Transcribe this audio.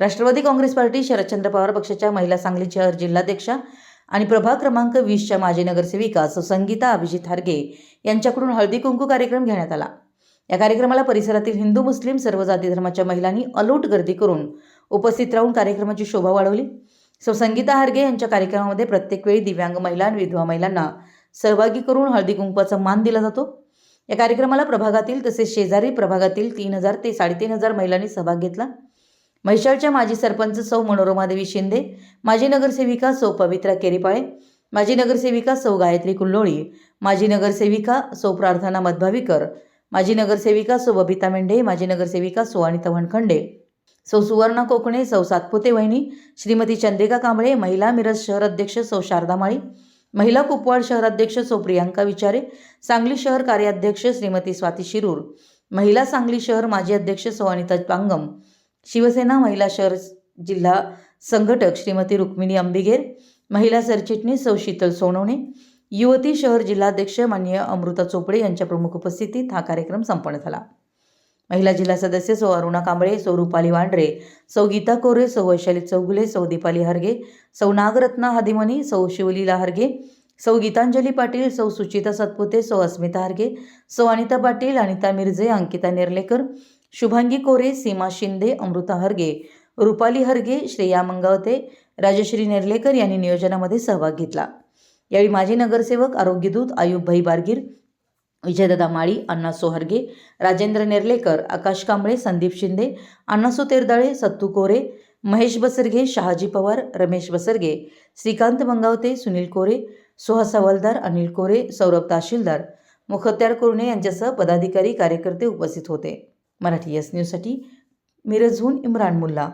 Rashtrawadi Congress party Sharadchandra Pawar पक्षाच्या महिला सांगली शहर जिल्हाध्यक्षा आणि प्रभाग क्रमांक वीसच्या माजी नगरसेविका सुसंगीता अभिजित हारगे यांच्याकडून हळदी कुंकू कार्यक्रम घेण्यात आला. या कार्यक्रमाला परिसरातील हिंदू मुस्लिम सर्व जाती धर्माच्या महिलांनी अलोट गर्दी करून उपस्थित राहून कार्यक्रमाची शोभा वाढवली. सो संगीता हार्गे यांच्या कार्यक्रमामध्ये प्रत्येक वेळी दिव्यांग महिला आणि विधवा महिलांना सहभागी करून हळदी कुंकवाचा मान दिला जातो. या कार्यक्रमाला प्रभागातील तसेच शेजारी प्रभागातील तीन हजार ते साडेतीन हजार महिलांनी सहभाग घेतला. म्हैशाळच्या माजी सरपंच सौ मनोरमादेवी शिंदे माजी नगरसेविका सौ पवित्रा केरीपाळे माजी नगरसेविका सौ गायत्री कुल्लोळी माजी नगरसेविका सौ प्रार्थना मधभावीकर माजी नगरसेविका सौ बबिता मेंढे माजी नगरसेविका सौ अनिता वनखंडे सौ सुवर्णा कोकणे सौ सातपुते वहिनी श्रीमती चंद्रिका कांबळे महिला मिरज शहर अध्यक्ष सौ शारदा माळी महिला कुपवाड शहराध्यक्ष सौ प्रियांका विचारे सांगली शहर कार्याध्यक्ष श्रीमती स्वाती शिरूर महिला सांगली शहर माजी अध्यक्ष सौ अनिता पांगम शिवसेना महिला शहर जिल्हा संघटक श्रीमती रुक्मिणी अंबिगेर महिला सरचिटणीस सौ शीतल सोनवणे युवती शहर जिल्हाध्यक्ष माननीय अमृता चोपडे यांच्या प्रमुख उपस्थितीत हा कार्यक्रम संपन्न झाला. महिला जिल्हा सदस्य सौ अरुणा कांबळे सौ रुपाली वांड्रे सौ गीता कोरे सौ वैशाली चौगुले सौ दीपाली हरगे सौ नागरत्ना हादिमनी सौ शिवलीला हरगे सौ गीतांजली पाटील सौ सुचिता सतपुते सौ अस्मिता हरगे सौ अनिता पाटील अनिता मिरजे अंकिता नेर्लेकर शुभांगी कोरे सीमा शिंदे अमृता हरगे रुपाली हरगे श्रेया मंगावते राजश्री नेर्लेकर यांनी नियोजनामध्ये सहभाग घेतला. यावेळी माजी नगरसेवक आरोग्यदूत आयुबभाई बारगीर विजयदादा माळी अण्णा सोहरगे राजेंद्र नेर्लेकर आकाश कांबळे संदीप शिंदे अण्णासो तेरदाळे सत्तू कोरे महेश बसरगे शहाजी पवार रमेश बसरगे श्रीकांत मंगावते सुनील कोरे सुहास हवालदार अनिल कोरे सौरभ तहसीलदार मुखत्यार कुरणे यांच्यासह पदाधिकारी कार्यकर्ते उपस्थित होते. मराठी एस न्यूजसाठी मिरजहून इम्रान मुल्ला.